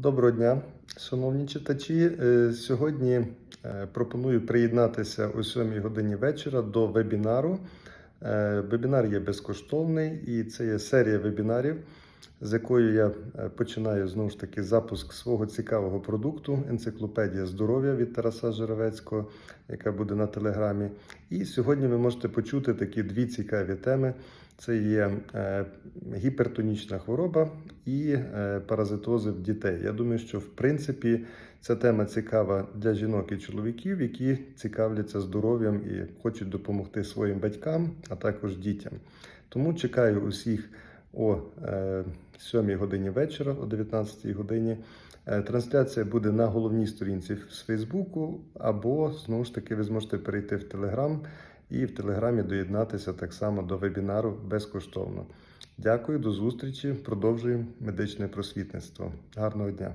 Доброго дня, шановні читачі. Е, Сьогодні е, пропоную приєднатися о 7 годині вечора до вебінару. Е, Вебінар є безкоштовний і це є серія вебінарів, з якою я починаю знову ж таки запуск свого цікавого продукту енциклопедія здоров'я від Тараса Жиравецького, яка буде на телеграмі. І сьогодні ви можете почути такі дві цікаві теми. Це є гіпертонічна хвороба і е, паразитози в дітей. Я думаю, що в принципі ця тема цікава для жінок і чоловіків, які цікавляться здоров'ям і хочуть допомогти своїм батькам, а також дітям. Тому чекаю усіх о е, 7 годині вечора, о 19 годині. Е, Трансляція буде на головній сторінці з Фейсбуку, або знову ж таки ви зможете перейти в Телеграм і в Телеграмі доєднатися так само до вебінару безкоштовно. Дякую, до зустрічі. Продовжуємо медичне просвітництво. Гарного дня!